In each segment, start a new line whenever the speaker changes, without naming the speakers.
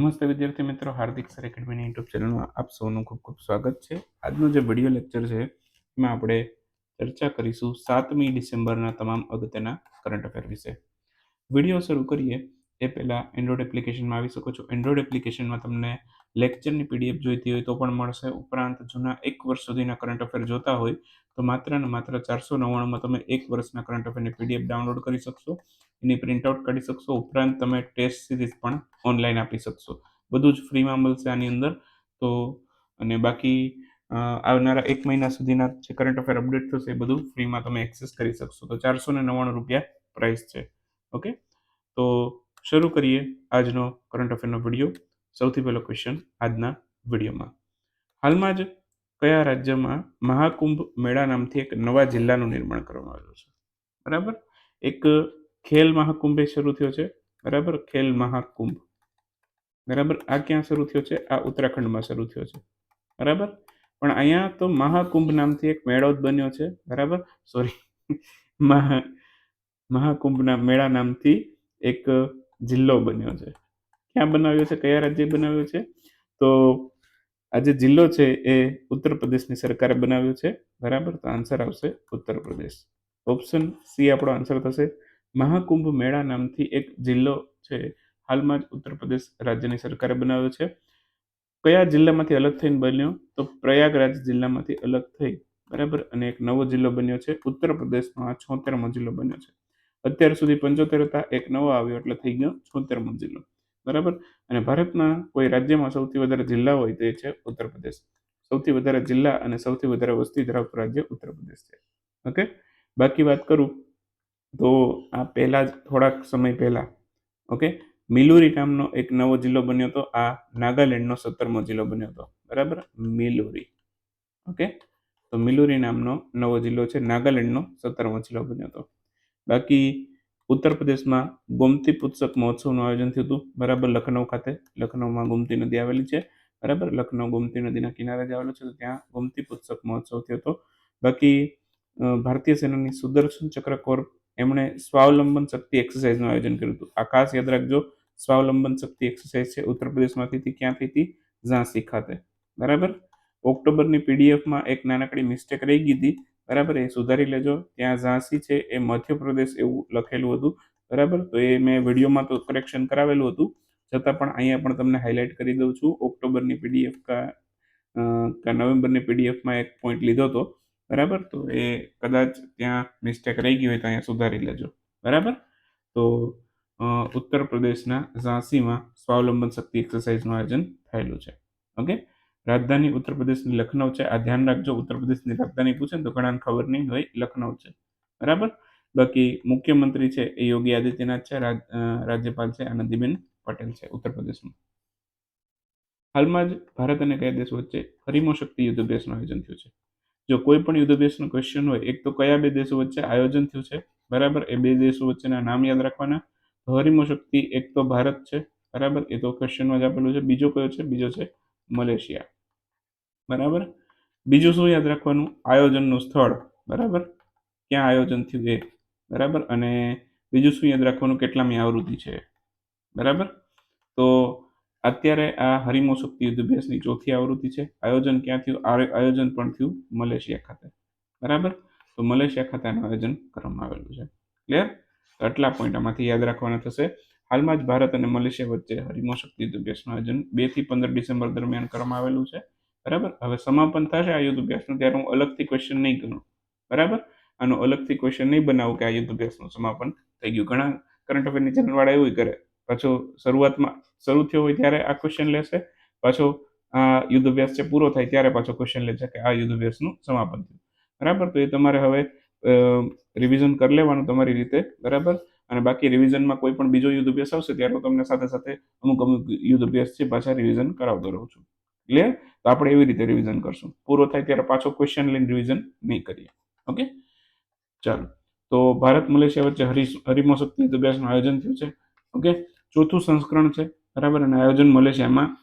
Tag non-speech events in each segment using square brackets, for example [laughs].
નમસ્તે વિદ્યાર્થી મિત્રો, હાર્દિક સર એકેડમીની યુટ્યુબ ચેનલમાં આપ સૌનું ખૂબ ખૂબ સ્વાગત છે. આજનો જે વીડિયો લેક્ચર છે, એમાં આપણે ચર્ચા કરીશું સાતમી ડિસેમ્બરના તમામ અગત્યના કરંટ અફેર વિશે. વીડિયો શરૂ કરીએ એ પહેલાં એન્ડ્રોઇડ એપ્લિકેશનમાં આવી શકો છો. એન્ડ્રોઇડ એપ્લિકેશનમાં તમને લેક્ચરની પીડીએફ જોઈતી હોય તો પણ મળશે. ઉપરાંત જૂના એક વર્ષ સુધીના કરંટ અફેર જોતા હોય તો માત્ર ને માત્ર ચારસો નવ્વાણુંમાં તમે એક વર્ષના કરંટ અફેરની પીડીએફ ડાઉનલોડ કરી શકશો. એની પ્રિન્ટઆઉટ કાઢી શકશો. ઉપરાંત તમે ટેસ્ટ સિરીઝ પણ ઓનલાઈન આપી શકશો. બધું જ ફ્રીમાં મળશે આની અંદર. તો, અને બાકી આવનારા એક મહિના સુધીના જે કરંટ અફેર અપડેટ થશે એ બધું ફ્રીમાં તમે એક્સેસ કરી શકશો. તો ચારસો ને નવ્વાણું રૂપિયા પ્રાઇસ છે. ઓકે તો શરૂ કરીએ આજનો કરંટ અફેરનો વીડિયો સૌથી પહેલો ક્વેશ્ચન આજના વિડીયોમાં હાલમાં જ કયા રાજ્યમાં મહાકુંભ મેળા નામથી એક નવા જિલ્લાનું નિર્માણ કરવામાં આવ્યું છે? બરાબર? એક ખેલ મહાકુંભે શરૂ થયો છે. બરાબર? ખેલ મહાકુંભ. બરાબર? આ ક્યાં શરૂ થયો છે? આ ઉત્તરાખંડમાં શરૂ થયો છે. બરાબર? પણ અહીંયા તો મહાકુંભ નામથી એક મેળો જ બન્યો છે. બરાબર? સોરી [laughs] મહા, મહાકુંભના મેળા નામથી એક જિલ્લો બન્યો છે. ક્યાં બનાવ્યો છે? કયા રાજ્યે બનાવ્યો છે? તો આ જે જિલ્લો છે એ ઉત્તર પ્રદેશની સરકારે બનાવ્યો છે. બરાબર? તો આન્સર આવશે ઉત્તર પ્રદેશ. ઓપ્શન સી આપણો આન્સર થશે. મહાકુંભ મેળા નામથી એક જિલ્લો છે. હાલમાં જ ઉત્તર પ્રદેશ રાજ્યની સરકારે બનાવ્યો છે. કયા જિલ્લામાંથી અલગ થઈને બન્યો? તો પ્રયાગરાજ જિલ્લામાંથી અલગ થઈ. બરાબર? અને એક નવો જિલ્લો બન્યો છે. ઉત્તર પ્રદેશનો આ છોતેરમો જિલ્લો બન્યો છે. અત્યાર સુધી પંચોતેર હતા. એક નવો આવ્યો એટલે થઈ ગયો છોતેરમો જિલ્લો. બરાબર? અને ભારતના કોઈ રાજ્યમાં સૌથી વધારે જિલ્લા હોય તે છે ઉત્તર પ્રદેશ સૌથી વધારે જિલ્લા અને સૌથી વધારે વસ્તી ધરાવતું રાજ્ય ઉત્તર પ્રદેશ છે. ઓકે? બાકી વાત કરું તો આ પહેલાં જ થોડાક સમય પહેલાં, ઓકે? મિલુરી નામનો એક નવો જિલ્લો બન્યો હતો આ નાગાલેન્ડનો સત્તરમો જિલ્લો બન્યો હતો બરાબર? મિલુરી, ઓકે? તો મિલુરી નામનો નવો જિલ્લો છે, નાગાલેન્ડનો સત્તરમો જિલ્લો બન્યો હતો બાકી ઉત્તર પ્રદેશમાં ગોમતી પુસ્તક મહોત્સવનું આયોજન થયું હતું, બરાબર? લખનઉ ખાતે. લખનઉમાં ગોમતી નદી આવેલી છે, બરાબર? લખનઉ ગોમતી નદીના કિનારે જ આવેલું છે, તો ત્યાં ગોમતી પુસ્તક મહોત્સવ થયો હતો. બાકી ભારતીય સેનાની સુદર્શન ચક્ર કોર એમણે સ્વાવલંબન શક્તિ એક્સરસાઇઝનું આયોજન કર્યું હતું. આ ખાસ યાદ રાખજો, સ્વાવલંબન શક્તિ એક્સરસાઇઝ છે, ઉત્તર પ્રદેશમાંથી હતી ક્યાંથી હતી ઝાંસી ખાતે. બરાબર? ઓક્ટોબરની પીડીએફમાં એક નાનકડી મિસ્ટેક રહી ગઈ હતી. બરાબર? એ સુધારી લેજો. ત્યાં ઝાંસી છે, એ મધ્યપ્રદેશ એવું લખેલું હતું. બરાબર? તો એ મેં વિડીયોમાં તો કરેક્શન કરાવેલું હતું. છતાં પણ અહીંયા પણ તમને હાઇલાઇટ કરી દઉં છું. ઓક્ટોબરની પીડીએફ કા નવેમ્બરની પીડીએફમાં એક પોઈન્ટ લીધો હતો. બરાબર? તો એ કદાચ ત્યાં મિસ્ટેક રહી ગઈ હોય તો અહીંયા સુધારી લેજો. બરાબર? તો ઉત્તર પ્રદેશના ઝાંસીમાં સ્વાવલંબન શક્તિ એક્સરસાઇઝનું આયોજન થયેલું છે. ઓકે? રાજધાની ઉત્તર પ્રદેશની લખનઉ છે. આ ધ્યાન રાખજો, ઉત્તર પ્રદેશની રાજધાની પૂછે તો ઘણાને ખબર નહીં હોય, લખનઉ છે. બરાબર? બાકી મુખ્યમંત્રી છે એ યોગી આદિત્યનાથ છે, રાજ- રાજ્યપાલ છે આનંદીબેન પટેલ છે ઉત્તર પ્રદેશમાં. હાલમાં જ ભારત અને કયા દેશ વચ્ચે હરિમો શક્તિ યુદ્ધ અભ્યાસનું આયોજન થયું છે? જો કોઈ પણ યુદ્ધ અભ્યાસનો ક્વેશ્ચન હોય, એક તો કયા બે દેશો વચ્ચે આયોજન થયું છે? બરાબર? એ બે દેશો વચ્ચેના નામ યાદ રાખવાના. હરિમો શક્તિ, એક તો ભારત છે. બરાબર? એ તો ક્વેશ્ચનમાં જ આપેલું છે. બીજો કયો છે? બીજો છે મલેશિયા. બરાબર? બીજું શું યાદ રાખવાનું? આયોજનનું સ્થળ. બરાબર? ક્યાં આયોજન થયું એ? બરાબર? અને બીજું શું યાદ રાખવાનું? કેટલામી આવૃત્તિ છે? બરાબર? તો અત્યારે આ હરિમો શક્તિ યુદ્ધ અભ્યાસની ચોથી આવૃત્તિ છે. આયોજન ક્યાં થયું? આયોજન પણ થયું મલેશિયા ખાતે. બરાબર? તો મલેશિયા ખાતે આનું આયોજન કરવામાં આવેલું છે. ક્લિયર આટલા પોઈન્ટ આમાંથી યાદ રાખવાના થશે. હાલમાં જ ભારત અને મલેશિયા વચ્ચે હરિમો શક્તિ યુદ્ધ અભ્યાસનું આયોજન બેથી પંદર ડિસેમ્બર દરમિયાન કરવામાં આવેલું છે. બરાબર? હવે સમાપન થશે આ યુદ્ધ અભ્યાસનું, ત્યારે હું અલગથી ક્વેશ્ચન નહીં ગણું. બરાબર? આનો અલગથી ક્વેશ્ચન નહીં બનાવું કે આ યુદ્ધ અભ્યાસનું સમાપન થઈ ગયું. ઘણા કરંટ અફેરની ચેનલવાળા એવું કરે. પાછો શરૂઆતમાં, શરૂ થયો હોય ત્યારે આ ક્વેશ્ચન લેશે. પાછો આ યુદ્ધ અભ્યાસ છે પૂરો થાય ત્યારે પાછો ક્વેશ્ચન લે છે કે આ યુદ્ધ અભ્યાસનું સમાપન થયું. બરાબર? તો એ તમારે હવે રિવિઝન કરી લેવાનું તમારી રીતે. બરાબર? અને બાકી રિવિઝનમાં કોઈ પણ બીજો યુદ્ધ અભ્યાસ આવશે ત્યારે હું તમને સાથે સાથે અમુક અમુક યુદ્ધ અભ્યાસ છે પાછા રિવિઝન કરાવતો રહું છું. ક્લિયર તો આપણે એવી રીતે રિવિઝન કરશું. પૂરો થાય ત્યારે પાછો ક્વેશ્ચન લઈને રિવિઝન નહીં કરીએ. ઓકે ચાલો. તો ભારત મલેશિયા વચ્ચે હરી યુદ્ધ અભ્યાસનું આયોજન થયું છે. ઓકે ચોથું સંસ્કરણ છે, બરાબર? અને આયોજન મલેશિયામાં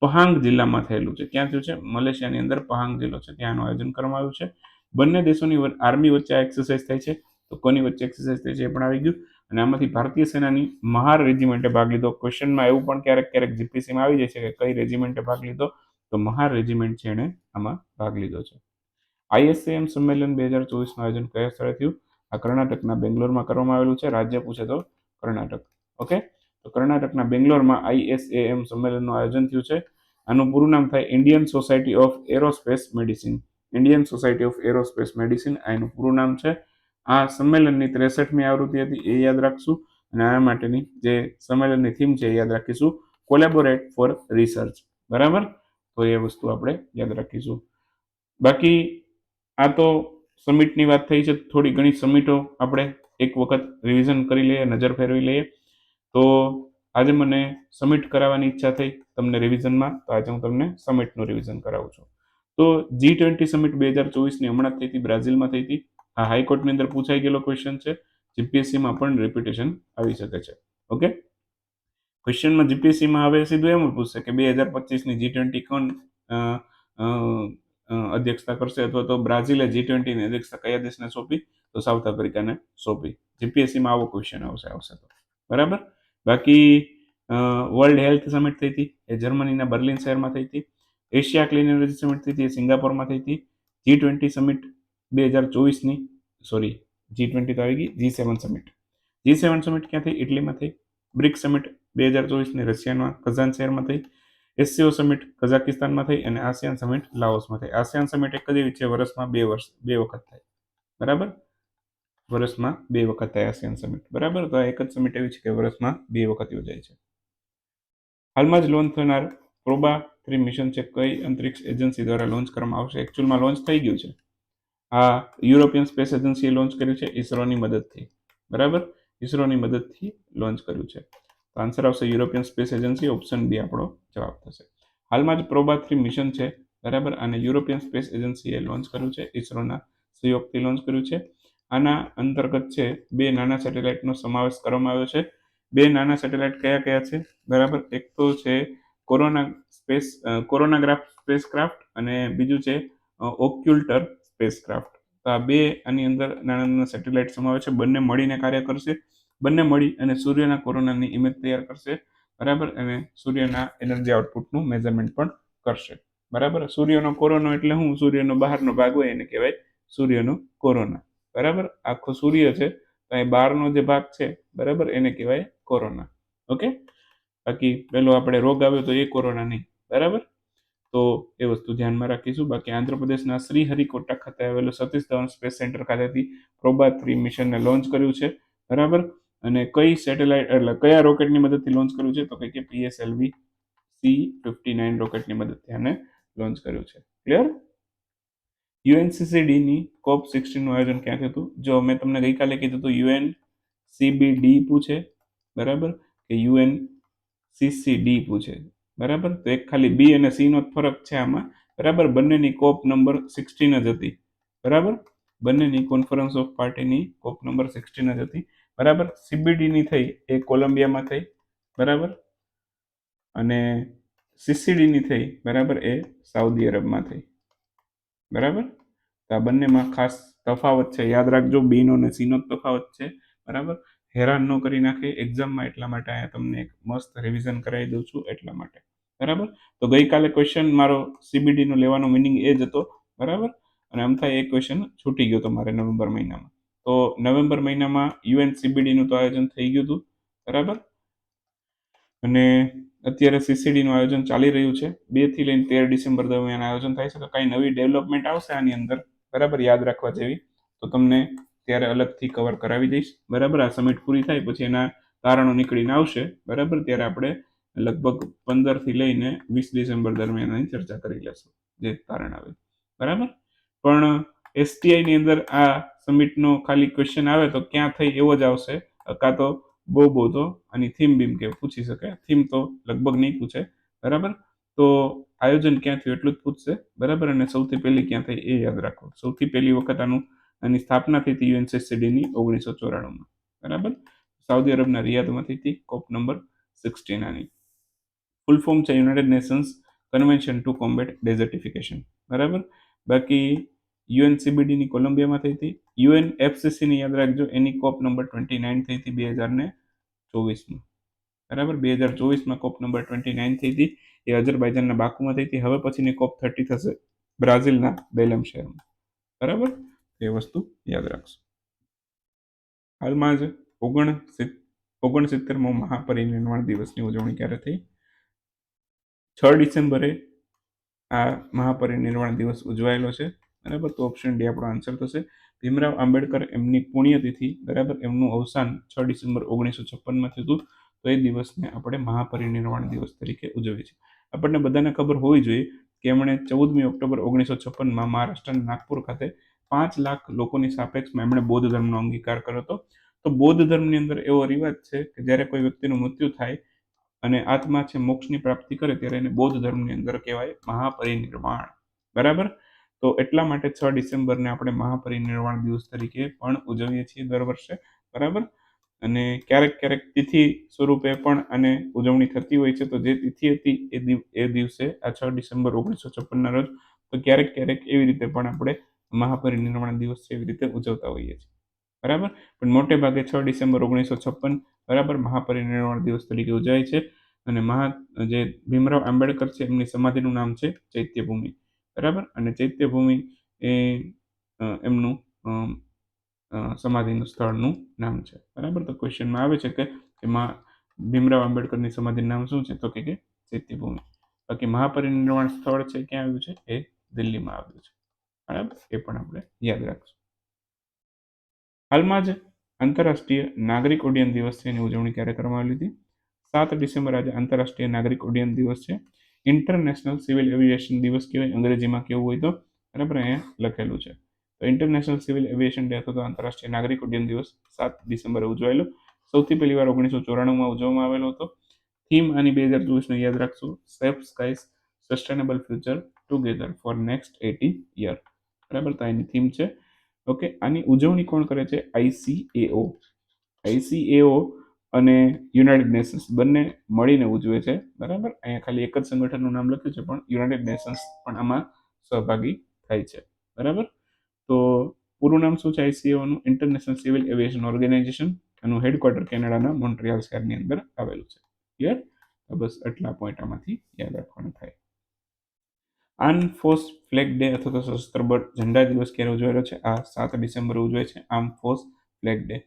પહાંગ જિલ્લામાં થયેલું છે. ક્યાં થયું છે? મલેશિયાની અંદર પહાંગ જિલ્લો છે. ત્યાંનું આયોજન કરવામાં આવ્યું છે. બંને દેશોની આર્મી વચ્ચે આ એક્સરસાઇઝ થાય છે. તો કોની વચ્ચે એક્સરસાઇઝ થાય છે એ પણ આવી ગયું. અને આમાંથી ભારતીય સેનાની મહાર રેજિમેન્ટે ભાગ લીધો. ક્વેશ્ચનમાં એવું પણ ક્યારેક ક્યારેક જીપીસીમાં આવી જાય છે કે કઈ રેજિમેન્ટે ભાગ લીધો. તો મહાર રેજિમેન્ટ છે એણે આમાં ભાગ લીધો છે. આઈએસએમ સંમેલન બે હજાર ચોવીસનું આયોજન કયા સ્થળે થયું? આ કર્ણાટકના બેંગ્લોરમાં કરવામાં આવેલું છે. રાજ્ય પૂછે તો કર્ણાટક. ઓકે? તો કર્ણાટકના બેંગ્લોરમાં આઈએસએએમ સંમેલનનું આયોજન થયું છે. આનું પૂરું નામ થાય Indian society of aerospace medicine. Indian society of aerospace medicine આ એનું પૂરું નામ છે. આ સંમેલનની ત્રેસઠમી આવૃત્તિ હતી, એ યાદ રાખશું. અને આ માટેની જે સંમેલનની થીમ છે, એ યાદ રાખીશું. Collaborate for research. બરાબર? તો એ વસ્તુ આપણે યાદ રાખીશું. બાકી આ તો સમિટની વાત થઈ છે, થોડી ઘણી સમિટો આપણે એક વખત રિવિઝન કરી લઈએ, નજર ફેરવી લઈએ. તો આજે મને સમિટ કરાવવાની ઈચ્છા થઈ તમને રિવિઝનમાં તો આજે હું તમને સમિટનું રિવિઝન કરાવું છું. તો જી ટ્વેન્ટી સમિટ બે હજાર ચોવીસની હમણાં જ થઈ હતી, બ્રાઝિલમાં થઈ હતી. આ હાઈકોર્ટની અંદર પૂછાઈ ગયેલો ક્વેશ્ચન છે. જીપીએસસીમાં પણ રિપીટેશન આવી શકે છે. ઓકે ક્વેશ્ચનમાં જીપીએસસીમાં હવે સીધું એમ પૂછશે કે બે હજાર પચીસની જી ટ્વેન્ટી કોણ અધ્યક્ષતા કરશે અથવા તો બ્રાઝિલે જી ટ્વેન્ટીની અધ્યક્ષતા કયા દેશને સોંપી? તો સાઉથ આફ્રિકાને સોંપી. જીપીએસસીમાં આવો ક્વેશ્ચન આવશે આવશે તો. બરાબર? બાકી વર્લ્ડ હેલ્થ સમિટ થઈ હતી, એ જર્મનીના બર્લિન શહેરમાં થઈ હતી, એશિયા ક્લીન એનર્જી સમિટ થઈ હતી, એ સિંગાપોરમાં થઈ હતી જી ટ્વેન્ટી સમિટ બે હજાર ચોવીસની સોરી જી ટ્વેન્ટી તો આવી ગઈ જી સેવન સમિટ જી સેવન સમિટ ક્યાં થઈ? ઇટલીમાં થઈ. બ્રિક સમિટ બે હજાર ચોવીસની રશિયામાં કઝાન શહેરમાં થઈ. એસસીઓ સમિટ કઝાકિસ્તાનમાં થઈ અને આસિયાન સમિટ લાઓસમાં થઈ. આસિયાન સમિટ એક જ એવી છે, વર્ષમાં બે વર્ષ, બે વખત થાય. બરાબર? વર્ષમાં બે વખત થાય આસિયાન સમિટ બરાબર? તો આ એક જ સમિટ એવી છે કે વર્ષમાં બે વખત યોજાય છે. હાલમાં જ લોન્ચ થનાર પ્રોબા થ્રી મિશન છે કઈ અંતરિક્ષ એજન્સી દ્વારા લોન્ચ કરવામાં આવશે? એકચ્યુઅલમાં લોન્ચ થઈ ગયું છે. આ યુરોપિયન સ્પેસ એજન્સીએ લોન્ચ કર્યું છે, ઇસરોની મદદથી. બરાબર? ઇસરોની મદદથી લોન્ચ કર્યું છે. તો આન્સર આવશે European space agency option B આપણો જવાબ થશે. હાલમાં જ પ્રોબા થ્રી મિશન છે, બરાબર? અને યુરોપિયન સ્પેસ એજન્સીએ લોન્ચ કર્યું છે, ઇસરોના સહયોગથી લોન્ચ કર્યું છે. આના અંતર્ગત છે બે નાના સેટેલાઇટનો સમાવેશ કરવામાં આવ્યો છે. બે નાના સેટેલાઇટ કયા કયા છે? બરાબર, એક તો છે કોરોના સ્પેસ કોરોનાગ્રાફ સ્પેસક્રાફ્ટ અને બીજું છે ઓક્યુલ્ટર સ્પેસક્રાફ્ટ. તો આ બે આની અંદર નાના નાના સેટેલાઇટ સમાવે છે. બંને મળીને કાર્ય કરશે. બંને મળી અને સૂર્યના કોરોનાની ઇમેજ તૈયાર કરશે. બરાબર, અને સૂર્યના એનર્જી આઉટપુટનું મેઝરમેન્ટ પણ કરશે. બરાબર, સૂર્યનો કોરોનો એટલે હું સૂર્યનો બહારનો ભાગ હોય એને કહેવાય સૂર્યનો કોરોના. બરાબર? આખો સૂર્ય છે, તો એ બહારનો જે ભાગ છે, બરાબર? એને કહેવાય કોરોના. ઓકે? બાકી પેલો આપણે રોગ આવ્યો તો એ કોરોના નહીં, બરાબર? તો એ વસ્તુ ધ્યાનમાં રાખીશું. બાકી આંધ્રપ્રદેશના શ્રીહરિકોટા ખાતે આવેલું સતીશ ધવન સ્પેસ સેન્ટર ખાતેથી પ્રોબા થ્રી મિશનને લોન્ચ કર્યું છે, બરાબર? અને કઈ સેટેલાઇટ, એટલે કયા રોકેટની મદદથી લોન્ચ કર્યું છે? તો કે પીએસએલવી સી ફિફ્ટી નાઇન રોકેટની મદદથી આને લોન્ચ કર્યું છે. ક્લિયર? યુએનસીસીડીની કોપ સિક્સટીનનું આયોજન ક્યાંથી હતું? જો મેં તમને ગઈકાલે કીધું હતું યુએન સીબીડી પૂછે બરાબર? કે યુએન સીસીડી પૂછે બરાબર? તો એક ખાલી બી અને સીનો જ ફરક છે આમાં, બરાબર? બંનેની કોપ નંબર સિક્સટીન જ હતી, બરાબર? બંનેની કોન્ફરન્સ ઓફ પાર્ટીની કોપ નંબર સિક્સટીન જ હતી, બરાબર? સીબીડીની થઈ, એ કોલંબિયામાં થઈ, બરાબર? અને સીસીડીની થઈ, બરાબર? એ સાઉદી અરબમાં થઈ, બરાબર? આ બંનેમાં ખાસ તફાવત છે. યાદ રાખજો, બીનો અને સીનો તફાવત છે. બરાબર? હેરાન ન કરી નાખે. એક્ઝામમાં એટલા માટે અહીંયા તમને એક મસ્ત રિવિઝન કરાવી દઉં છું એટલા માટે. બરાબર? તો ગઈકાલે ક્વેશ્ચન મારો સીબીડીનો લેવાનો મિનિંગ એ જ હતો. બરાબર? અને આમ થાય એ ક્વેશ્ચન છૂટી ગયો તમારે નવેમ્બર મહિનામાં. તો નવેમ્બર મહિનામાં યુએન સીબીડીનું તો આયોજન થઈ ગયું હતું. બરાબર? અને અત્યારે સીસીડીનું આયોજન ચાલી રહ્યું છે. બેથી લઈને તેર ડિસેમ્બર દરમિયાન આયોજન થાય છે. તો કાંઈ નવી ડેવલપમેન્ટ આવશે આની અંદર? બરાબર યાદ રાખવા જેવી. તો તમને ત્યારે અલગથી કવર કરાવી દઈશ. બરાબર, આ સમિટ પૂરી થાય પછી એના તારણો નીકળીને આવશે. બરાબર, ત્યારે આપણે લગભગ પંદરથી લઈને વીસ ડિસેમ્બર દરમિયાન એની ચર્ચા કરી લેશું, જે તારણ આવે. બરાબર? પણ એસટીઆઈની અંદર આ સમિટનો ખાલી ક્વેશ્ચન આવે તો ક્યાં થઈ એવો જ આવશે. કાં તો બહુ બહુ તો આની થીમ બીમ કે પૂછી શકે થીમ તો લગભગ નહીં પૂછે. બરાબર? તો આયોજન ક્યાં થયું એટલું જ પૂછશે. બરાબર? અને સૌથી પહેલી ક્યાં થઈ એ યાદ રાખો. સૌથી પહેલી વખત આનું આની સ્થાપના થઈ હતી યુએનસીસીડીની ઓગણીસો ચોરાણુંમાં. બરાબર? સાઉદી અરબના રિયાદમાં થઈ હતી કોપ નંબર સિક્સટીન આની ફૂલ ફોર્મ છે United Nations convention to combat desertification. બરાબર? બાકી યુએનસીબીડીની કોલંબિયામાં થઈ હતી. યુએન એફસીસીની યાદ રાખજો, એની કોપ નંબર ટ્વેન્ટી નાઇન થઈ હતી બે હજાર ને ચોવીસમાં. બરાબર? બે હજાર ચોવીસમાં કોપ નંબર ટ્વેન્ટી નાઇન થઈ હતી. એ અઝરબાઈજાનના બાકુમાં થઈ હતી. હવે પછીની કોપ થર્ટી થશે બ્રાઝિલના બેલમ શહેરમાં. બરાબર? એ વસ્તુ યાદ રાખશો. હાલમાં જ ઓગણ ઓગણસિત્તેરમો મહાપરિનિર્વાણ દિવસની ઉજવણી ક્યારે થઈ? છ ડિસેમ્બરે આ મહાપરિનિર્વાણ દિવસ ઉજવાયેલો છે. બરાબર તો ઓપ્શન ડી આપણો આન્સર થશે. ભીમરાવ આંબેડકર એમની પુણ્યતિથિ, બરાબર? એમનું અવસાન છ ડિસેમ્બર ઓગણીસો છપ્પનમાં થયું હતું. તો એ દિવસને આપણે મહાપરિનિર્વાણ દિવસ તરીકે ઉજવીએ છીએ. આપણને બધાને ખબર હોવી જોઈએ કે એમણે ચૌદમી ઓક્ટોબર ઓગણીસો છપ્પનમાં મહારાષ્ટ્રના નાગપુર ખાતે પાંચ લાખ લોકોની સાપેક્ષમાં એમણે બૌદ્ધ ધર્મનો અંગીકાર કર્યો હતો. તો બૌદ્ધ ધર્મની અંદર એવો રિવાજ છે કે જ્યારે કોઈ વ્યક્તિનું મૃત્યુ થાય અને આત્મા છે મોક્ષની પ્રાપ્તિ કરે ત્યારે એને બૌદ્ધ ધર્મની અંદર કહેવાય મહાપરિનિર્વાણ. બરાબર? તો એટલા માટે છ ડિસેમ્બરને આપણે મહાપરિનિર્વાણ દિવસ તરીકે પણ ઉજવીએ છીએ દર વર્ષે. બરાબર? અને ક્યારેક ક્યારેક તિથિ સ્વરૂપે પણ આને ઉજવણી થતી હોય છે. તો જે તિથિ હતી એ એ દિવસે આ છ ડિસેમ્બર ઓગણીસો છપ્પનના રોજ તો ક્યારેક ક્યારેક એવી રીતે પણ આપણે મહાપરિનિર્વાણ દિવસ છે એવી રીતે ઉજવતા હોઈએ છીએ. બરાબર? પણ મોટે ભાગે છ ડિસેમ્બર ઓગણીસો છપ્પન બરાબર મહાપરિનિર્વાણ દિવસ તરીકે ઉજવાય છે. અને મહા, જે ભીમરાવ આંબેડકર છે એમની સમાધિનું નામ છે ચૈત્યભૂમિ. બરાબર? અને ચૈત્યભૂમિ એ એમનું સમાધિનું સ્થળનું નામ છે. બરાબર? તો ક્વેશ્ચનમાં આવે છે કે એમાં ભીમરાવ આંબેડકરની સમાધિનું નામ શું છે? તો કે ચૈત્યભૂમિ બાકી મહાપરિનિર્વાણ સ્થળ છે ક્યાં આવ્યું છે? એ દિલ્હીમાં આવ્યું છે. બરાબર? એ પણ આપણે યાદ રાખશું. હાલમાં જ આંતરરાષ્ટ્રીય નાગરિક ઉડ્ડયન દિવસ છે. એની ઉજવણી ક્યારે કરવામાં આવી હતી? સાત ડિસેમ્બર આજે આંતરરાષ્ટ્રીય નાગરિક ઉડ્ડયન દિવસ છે. ઇન્ટરનેશનલ સિવિલ એવિએશન દિવસ કહેવાય. અંગ્રેજીમાં કેવું હોય તો? બરાબર? અહીંયા લખેલું છે. તો ઇન્ટરનેશનલ સિવિલ એવિએશન ડે અથવા તો આંતરરાષ્ટ્રીય નાગરિક ઉડ્ડયન દિવસ, સાત ડિસેમ્બરે ઉજવાયેલો. સૌથી પહેલી વાર ઓગણીસો ચોરાણુંમાં ઉજવવામાં આવેલો હતો. થીમ આની બે હજાર ચોવીસનો યાદ રાખશું. Safe skies sustainable future together for next eighty year બરાબર? તો એની થીમ છે. ઓકે આની ઉજવણી કોણ કરે છે? આઈસીએઓ આઈસીએઓ અને યુનાઇટેડ નેશન્સ બંને મળીને ઉજવે છે. બરાબર? અહીંયા ખાલી એક જ સંગઠનનું નામ લખ્યું છે, પણ યુનાઇટેડ નેશન્સ પણ આમાં સહભાગી થાય છે. બરાબર? તો પૂરું નામ શું છે આઈસીએઓનું ઇન્ટરનેશનલ સિવિલ એવિએશન ઓર્ગેનાઇઝેશન એનું હેડક્વાર્ટર કેનેડાના મોન્ટ્રિયાલ શહેરની અંદર આવેલું છે. ક્લિયર બસ આટલા પોઈન્ટ આમાંથી યાદ રાખવાના થાય. આર્મ ફ્લેગ ડે અથવા તો સશસ્ત્ર બળ ઝંડા દિવસ ક્યારે ઉજવાયેલો છે? આ સાત ડિસેમ્બર ઉજવાય છે. આર્મ ફોર્સ ફ્લેગ ડે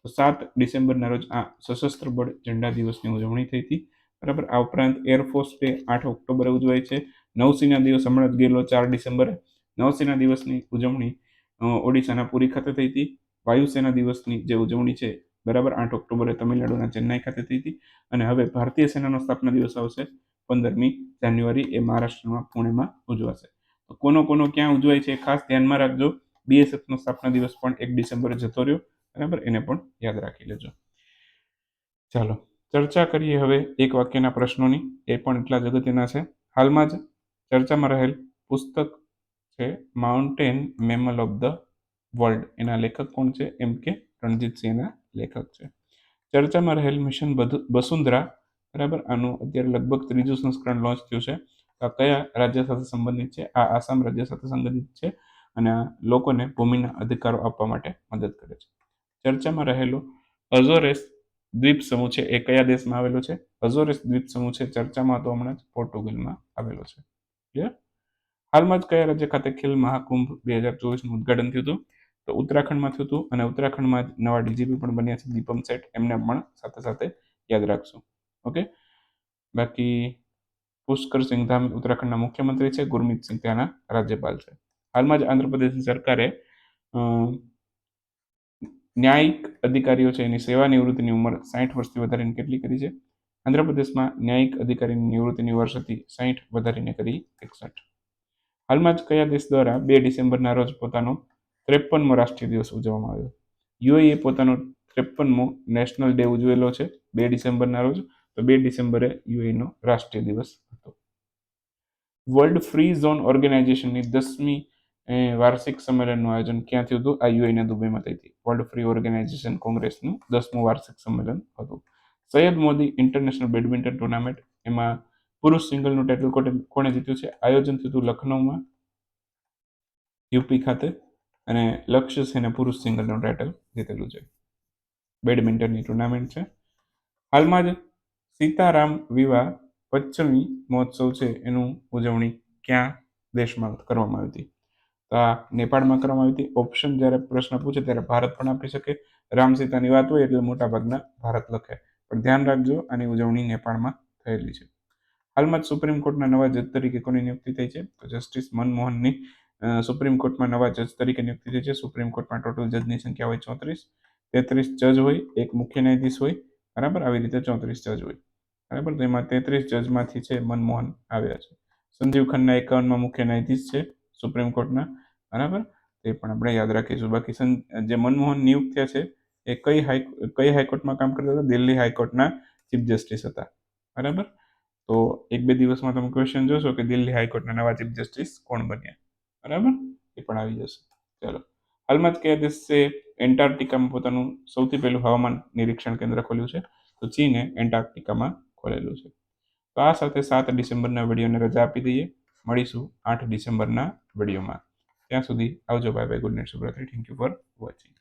તો સાત ડિસેમ્બરના રોજ આ સશસ્ત્ર બળ ઝંડા દિવસની ઉજવણી થઈ હતી. બરાબર? આ ઉપરાંત એરફોર્સ ડે આઠ ઓક્ટોબરે ઉજવાય છે. નવસીના દિવસ હમણાં જ ગયેલો ચાર ડિસેમ્બરે. નવસીના દિવસની ઉજવણી ઓડિશાના પુરી ખાતે થઈ હતી. વાયુસેના દિવસની જે ઉજવણી છે, બરાબર આઠ ઓક્ટોબરે તમિલનાડુના ચેન્નાઈ ખાતે થઈ હતી. અને હવે ભારતીય સેનાનો સ્થાપના દિવસ આવશે પંદરમી જાન્યુઆરી, એ મહારાષ્ટ્રમાં, પુણેમાં ઉજવાશે. તો કોનો કોનો ક્યાં ઉજવાય છે ખાસ ધ્યાનમાં રાખજો. બીએસએફનો સ્થાપના દિવસ પણ એક ડિસેમ્બરે જતો રહ્યો, બરાબર? એને પણ યાદ રાખી લેજો. ચાલો, ચર્ચા કરીએ હવે એક વાક્યના પ્રશ્નોની. એ પણ એટલા જ અગત્યના છે. હાલમાં જ ચર્ચામાં રહેલ પુસ્તક છે mountain mammal of the world એના લેખક કોણ છે? એમ કે રણજીતસિંહના લેખક છે. ચર્ચામાં રહેલ મિશન વસુંધરા, બરાબર? આનું અત્યારે લગભગ ત્રીજું સંસ્કરણ લોન્ચ થયું છે. આ કયા રાજ્ય સાથે સંબંધિત છે? આ આસામ રાજ્ય સાથે સંબંધિત છે અને આ લોકોને ભૂમિના અધિકારો આપવા માટે મદદ કરે છે. ચર્ચામાં રહેલો અઝોરેસ દ્વીપ સમૂહ છે. એ કયા દેશમાં આવેલો છે? અઝોરેસ દ્વીપ સમૂહ છે ચર્ચામાં તો હમણાં જ પોર્ટુગલમાં આવેલો છે. ક્લિયર હાલમાં જ કયા રાજ્ય ખાતે ખેલ મહાકુંભ બે હજાર ચોવીસનું ઉદઘાટન થયું હતું? તો ઉત્તરાખંડમાં થયું હતું અને ઉત્તરાખંડમાં જ નવા ડીજીપી પણ બન્યા છે દીપમ સેટ એમને પણ સાથે સાથે યાદ રાખશું. ઓકે? બાકી પુષ્કર સિંહ ધામ ઉત્તરાખંડના મુખ્યમંત્રી છે, ગુરમીત સિંહ ત્યાંના રાજ્યપાલ છે. હાલમાં જ આંધ્રપ્રદેશની સરકારે ન્યાયિક અધિકારીઓ છે, એની સેવા નિવૃત્તિની ઉંમર સાઠ વર્ષથી વધારીને કેટલી કરી છે? આંધ્રપ્રદેશમાં ન્યાયિક અધિકારીની નિવૃત્તિની વર્ષ હતી સાઠ વધારીને કરી એકસઠ. હાલમાં જ કયા દેશ દ્વારા બે ડિસેમ્બરના રોજ પોતાનો ત્રેપનમો રાષ્ટ્રીય દિવસ ઉજવવામાં આવ્યો? યુએઈએ પોતાનો ત્રેપનમો નેશનલ ડે ઉજવેલો છે બે ડિસેમ્બરના રોજ. તો બે ડિસેમ્બરે યુએઈનો રાષ્ટ્રીય દિવસ હતો. વર્લ્ડ ફ્રી ઝોન ઓર્ગેનાઇઝેશનની દસમી વાર્ષિક સંમેલનનું આયોજન ક્યાં થયું હતું? આ યુએના દુબઈમાં થઈ હતી. વર્લ્ડ ફ્રી ઓર્ગેનાઇઝેશન કોંગ્રેસનું દસમું વાર્ષિક સંમેલન હતું. Syed Modi international badminton tournament, એમાં પુરુષ સિંગલનું ટાઇટલ કોણે જીત્યું છે? આયોજન થયું લખનૌમાં યુપી ખાતે, અને લક્ષ્ય સેને પુરુષ સિંગલનું ટાઇટલ જીતેલું છે. બેડમિન્ટનની ટુર્નામેન્ટ છે. હાલમાં જ સીતારામ વિવાહ પંચમી મહોત્સવ છે. એનું ઉજવણી ક્યાં દેશમાં કરવામાં આવી હતી? તો આ નેપાળમાં કરવામાં આવી હતી. ઓપ્શન જ્યારે પ્રશ્ન પૂછે ત્યારે ભારત પણ આપી શકે. રામ સીતાની વાત હોય એટલે મોટાભાગના ભારત લખે. પણ ધ્યાન રાખજો, આની ઉજવણી નેપાળમાં થયેલી છે. હાલમાં જ સુપ્રીમ કોર્ટના નવા જજ તરીકે કોની નિયુક્તિ થઈ છે? તો જસ્ટિસ મનમોહનની સુપ્રીમ કોર્ટમાં નવા જજ તરીકે નિયુક્તિ થઈ છે. સુપ્રીમ કોર્ટમાં ટોટલ જજની સંખ્યા હોય ચોત્રીસ, તેત્રીસ જજ હોય, એક મુખ્ય ન્યાયાધીશ હોય, બરાબર? આવી રીતે ચોત્રીસ જજ હોય. બરાબર? તો એમાં તેત્રીસ જજમાંથી છે મનમોહન આવ્યા છે. સંજીવ ખન્ના એકાવનમાં મુખ્ય ન્યાયાધીશ છે સુપ્રીમ કોર્ટના, બરાબર? તે પણ આપણે યાદ રાખીશું. બાકી જે મનમોહન નિયુક્ત થયા છે, એ કઈ હાઈ, કઈ હાઈકોર્ટમાં કામ કરતા હતા? દિલ્હી હાઈકોર્ટના ચીફ જસ્ટિસ હતા. બરાબર? તો એક બે દિવસમાં તમે ક્વેશ્ચન જોશો કે દિલ્હી હાઈકોર્ટના નવા ચીફ જસ્ટિસ કોણ બન્યા? બરાબર? એ પણ આવી જશે. ચાલો. હાલમાં જ કયા દેશે એન્ટાર્કટિકામાં પોતાનું સૌથી પહેલું હવામાન નિરીક્ષણ કેન્દ્ર ખોલ્યું છે. તો ચીને એન્ટાર્કટિકામાં ખોલેલું છે. તો આ સાથે સાત ડિસેમ્બરના વિડીયોને રજા આપી દઈએ. મળીશું આઠ ડિસેમ્બરના વિડીયોમાં. ત્યાં સુધી આવજો. Bye bye good night શુભરાત્રી. Thank you for watching